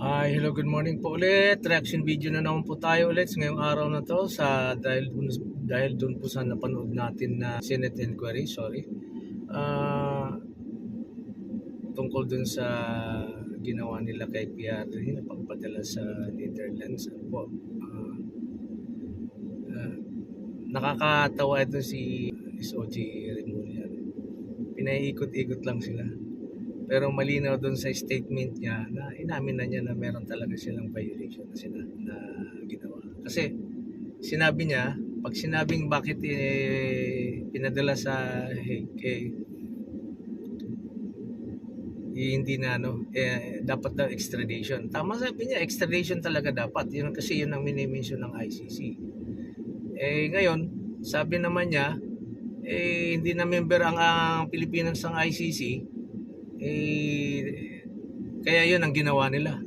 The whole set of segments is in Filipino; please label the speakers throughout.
Speaker 1: Ay, hello, good morning po ulit. Reaction video na naman po tayo ulit ngayong araw na to sa dahil dahil doon po sa napanood natin na Senate inquiry, sorry. Ah, tungkol dun sa ginawa nila kay PR na pagpadala sa Netherlands. Ano po? ah, ah, nakakatawa ito si SOG Remulla. Pinaiikot-ikot lang sila. Pero malinaw doon sa statement niya na inamin na niya na meron talaga silang violation na, sina, na ginawa. Kasi sinabi niya, pag sinabing bakit eh, pinadala sa Hague, eh, eh, hindi na ano, eh, dapat daw extradition. Tama sabi niya, extradition talaga dapat. Yun kasi yun ang minimension ng ICC. Eh ngayon, sabi naman niya, eh hindi na member ang, ang Pilipinas ng ICC, eh kaya yun ang ginawa nila.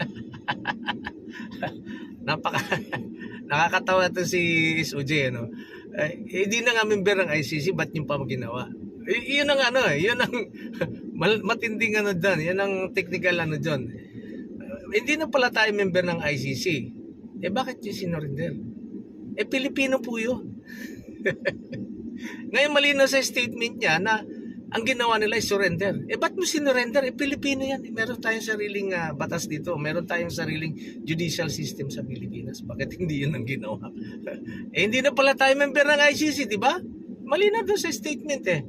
Speaker 1: Napaka nakakatawa to si SOJ ano. Eh, hindi na nga member ng ICC, ba't yung pa ginawa? Eh, yun ang ano eh, yun ang matinding ano doon, yun ang technical ano doon. Eh, hindi na pala tayo member ng ICC. Eh bakit yung sinurinder? Eh Pilipino po yun. Ngayon malinaw sa statement niya na ang ginawa nila ay surrender. Eh ba't mo sinurrender? Eh Pilipino yan. Eh, meron tayong sariling ah, batas dito. Meron tayong sariling judicial system sa Pilipinas. Bakit hindi yun ang ginawa? eh hindi na pala tayo member ng ICC, di ba? Malinaw doon sa statement eh.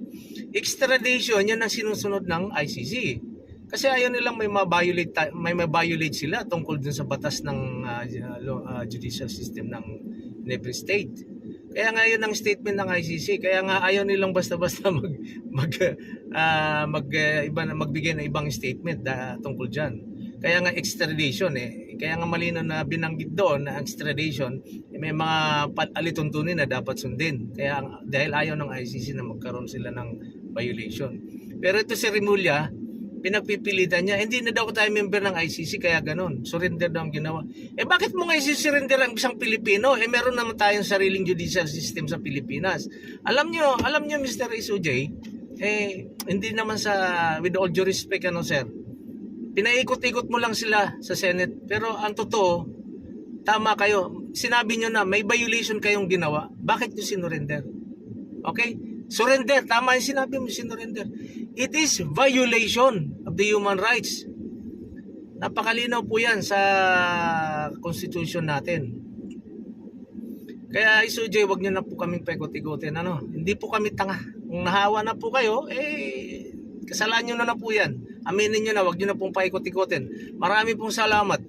Speaker 1: Extradition, yan ang sinusunod ng ICC. Kasi ayaw nilang may ma-violate, may ma-violate sila tungkol dun sa batas ng law- ah, judicial system ng every state. Kaya nga yun ang statement ng ICC. Kaya nga ayaw nilang basta-basta mag mag ah, mag ah, iba na magbigay ng ibang statement da, tungkol diyan. Kaya nga extradition eh. Kaya nga malinaw na binanggit doon na extradition eh, may mga alituntunin na dapat sundin. Kaya dahil ayaw ng ICC na magkaroon sila ng violation. Pero ito si Remulla, pinagpipilitan niya, hindi na daw tayo member ng ICC kaya ganun. Surrender daw ang ginawa. Eh bakit mo nga isi-surrender ang isang Pilipino? Eh meron naman tayong sariling judicial system sa Pilipinas. Alam nyo, alam nyo Mr. SOJ, eh hindi naman sa, with all due respect ano sir, pinaikot-ikot mo lang sila sa Senate. Pero ang totoo, tama kayo. Sinabi nyo na may violation kayong ginawa. Bakit nyo sinurrender? Okay? Surrender. Tama yung sinabi mo, sinurrender. It is violation of the human rights. Napakalinaw po yan sa constitution natin. Kaya ISOJ, wag nyo na po kaming pekot-ikotin. Ano? Hindi po kami tanga. Kung nahawa na po kayo, eh, kasalanan nyo na na po yan. Aminin nyo na, wag nyo na pong paikot-ikotin. Marami pong salamat.